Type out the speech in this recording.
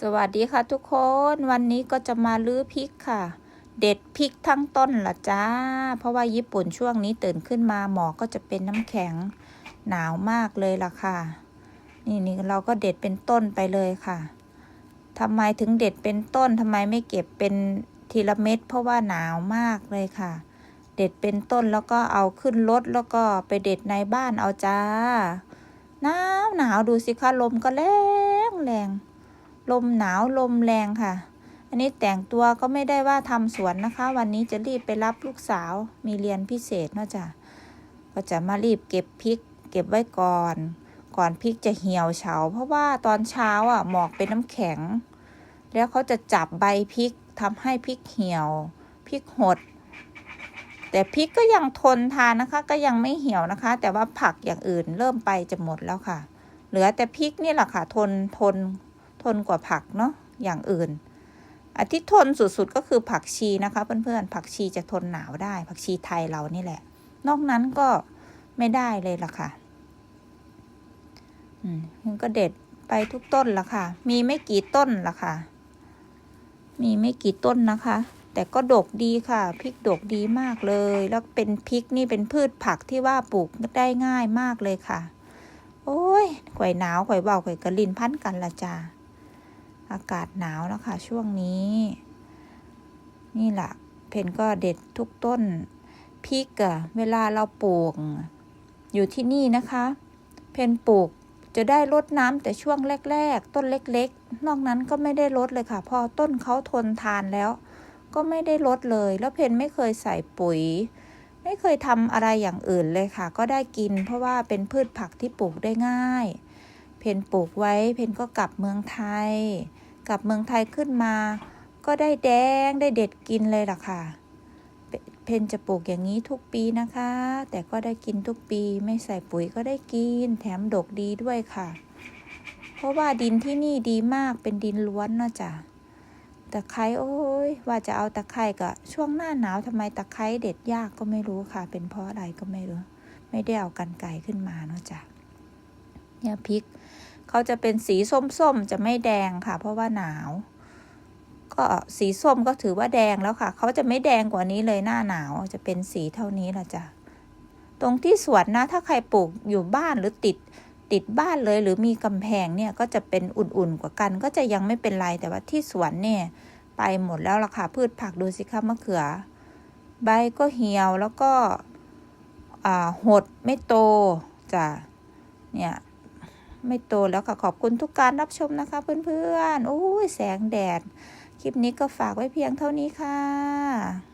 สวัสดีค่ะทุกคนวันนี้ก็จะมาลื้อพริกค่ะ เด็ดพริกทั้งต้นละจ้า เพราะว่าญี่ปุ่นช่วงนี้ตื่นขึ้นมาหมอกก็จะเป็นน้ำแข็งหนาวมากเลยล่ะค่ะ นี่นี่เราก็เด็ดเป็นต้นไปเลยค่ะทำไมถึงเด็ดเป็นต้นทำไมไม่เก็บเป็นทีละเม็ดเพราะว่าหนาวมากเลยค่ะ เด็ดเป็นต้นแล้วก็เอาขึ้นรถแล้วก็ไปเด็ดในบ้านเอาจ้าหนาวหนาวดูสิคะลมก็แรงแรง ลมหนาวลมแรงค่ะ อันนี้แต่งตัวก็ไม่ได้ว่าทำสวนนะคะ วันนี้จะรีบไปรับลูกสาวมีเรียนพิเศษเนาะจ้ะก็จะมารีบเก็บพริก เก็บไว้ก่อน ก่อนพริกจะเหี่ยวเฉา เพราะว่าตอนเช้าอะหมอกเป็นน้ำแข็ง แล้วเขาจะจับใบพริกทำให้พริกเหี่ยวพริกหด แต่พริกก็ยังทนทานนะคะ ก็ยังไม่เหี่ยวนะคะ แต่ว่าผักอย่างอื่นเริ่มไปจะหมดแล้วค่ะ เหลือแต่พริกนี่แหละค่ะทนทน ทนกว่าผักเนาะอย่างอื่นอันที่ทนสุดๆก็คือผักชีนะคะ เพื่อนๆผักชีจะทนหนาวได้ ผักชีไทยเรานี่แหละ นอกนั้นก็ไม่ได้เลยล่ะค่ะ อืมมันก็เด็ดไปทุกต้นละค่ะ มีไม่กี่ต้นละค่ะ มีไม่กี่ต้นนะคะ แต่ก็ดกดีค่ะ พริกดกดีมากเลย แล้วเป็นพริกนี่เป็นพืชผักที่ว่าปลูกได้ง่ายมากเลยค่ะ โอ้ยข่อยหนาวข่อยเบาข่อยกระลินพันกันละจ้า อากาศหนาวแล้วค่ะช่วงนี้ นี่แหละเพนก็เด็ดทุกต้นพริกอะเวลาเราปลูก อยู่ที่นี่นะคะ เพนปลูกจะได้ลดน้ำแต่ช่วงแรก ๆ ต้นเล็ก ๆ นอกนั้นก็ไม่ได้ลดเลยค่ะ พอต้นเขาทนทานแล้ว ก็ไม่ได้ลดเลย แล้วเพนไม่เคยใส่ปุ๋ย ไม่เคยทำอะไรอย่างอื่นเลยค่ะ ก็ได้กิน เพราะว่าเป็นพืชผักที่ปลูกได้ง่าย เพนปลูกไว้เพนก็กลับเมืองไทย กลับเมืองไทยขึ้นมา ก็ได้แดงได้เด็ดกินเลยล่ะค่ะ เพนจะปลูกอย่างนี้ทุกปีนะคะ แต่ก็ได้กินทุกปี ไม่ใส่ปุ๋ยก็ได้กิน แถมดกดีด้วยค่ะ เพราะว่าดินที่นี่ดีมากเป็นดินล้วนนะจ๊ะตะไคร้โอ้ยว่าจะเอาตะไคร้ก็ช่วงหน้าหนาวทำไมตะไคร้เด็ดยากก็ไม่รู้ค่ะ เป็นเพราะอะไรก็ไม่รู้ ไม่ได้เอากันไก่ขึ้นมาเนาะจ้ะเนี่ยพริก เขาจะเป็นสีส้มๆจะไม่แดงค่ะ เพราะว่าหนาว ก็สีส้มก็ถือว่าแดงแล้วค่ะ เขาจะไม่แดงกว่านี้เลยหน้าหนาวจะเป็นสีเท่านี้ละจ้ะตรงที่สวนนะ ถ้าใครปลูกอยู่บ้านหรือติดติดบ้านเลยหรือมีกำแพงเนี่ยก็จะเป็นอุ่นๆกว่ากัน ก็จะยังไม่เป็นไรแต่ว่าที่สวนเนี่ย ไปหมดแล้วล่ะค่ะพืชผักดูสิคะมะเขือ ใบก็เหี่ยวแล้วก็หดไม่โตจ้ะเนี่ย ไม่โตแล้วค่ะ ขอบคุณทุกการรับชมนะคะ เพื่อนๆโอ้ยแสงแดด คลิปนี้ก็ฝากไว้เพียงเท่านี้ค่ะ